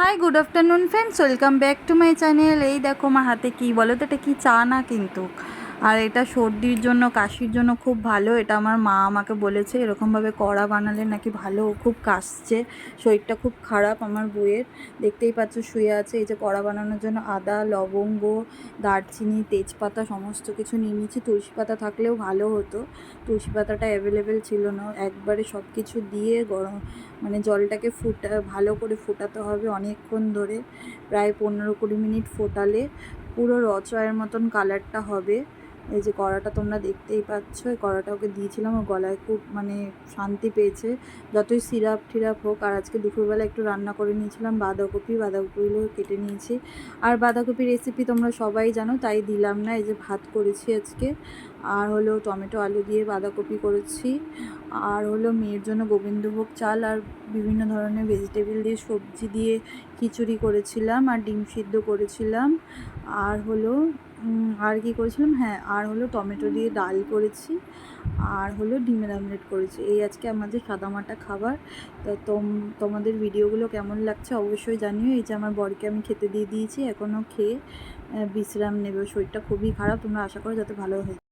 Hi good afternoon friends welcome back to my channel এই দেখো আমার হাতে কী বলো তো, এটা কি চা না কিন্তু? আর এটা সর্দির জন্য, কাশির জন্য খুব ভালো। এটা আমার মা আমাকে বলেছে, এরকমভাবে কড়া বানালে নাকি ভালো খুব কাশছে। শরীরটা খুব খারাপ আমার বইয়ের দেখতেই পাচ্ছ, শুয়ে আছে। এই যে কড়া বানানোর জন্য আদা, লবঙ্গ, দারচিনি, তেজপাতা সমস্ত কিছু নিয়ে নিয়েছি। তুলসী পাতা থাকলেও ভালো হতো। তুলসী পাতাটা অ্যাভেলেবেল ছিল না। একবারে সব কিছু দিয়ে গরম মানে জলটাকে ফুটা, ভালো করে ফোটাতে হবে অনেকক্ষণ ধরে। প্রায় পনেরো কুড়ি মিনিট ফোটালে পুরো রচয়ের মতন কালারটা হবে। এই যে কড়াটা তোমরা দেখতেই পাচ্ছ, এই কড়াটা ওকে দিয়েছিলাম ওর গলায় খুব মানে শান্তি পেয়েছে। যতই সিরাপ টিরাপ হোক, আর আজকে দুপুরবেলা একটু রান্না করে নিয়েছিলাম, বাঁধাকপি, বাঁধাকপিগুলো কেটে নিয়েছি। আর বাঁধাকপির রেসিপি তোমরা সবাই জানো, তাই দিলাম না, এই যে ভাত করেছি আজকে। আর হলো টমেটো, আলু দিয়ে বাঁধাকপি করেছি। আর হলো মেয়ের জন্য গোবিন্দভোগ চাল, আর বিভিন্ন ধরনের ভেজিটেবল দিয়ে সবজি দিয়ে খিচুড়ি করেছিলাম, আর ডিম সিদ্ধ করেছিলাম। আর হলো আর কি করেছিলাম? হ্যাঁ আর হলো টমেটো দিয়ে ডাল করেছি, আর হলো ডিমের আমলেট করেছি। এই আজকে আমাদের সাদামাটা খাবার। তো তোম, তোমাদের ভিডিওগুলো কেমন লাগছে অবশ্যই জানিও। এই যে আমার বরকে আমি খেতে দিয়ে দিয়েছি, এখনও খেয়ে বিশ্রাম নেবে। শরীরটা খুবই খারাপ, তোমরা আশা করো যাতে ভালো হয়ে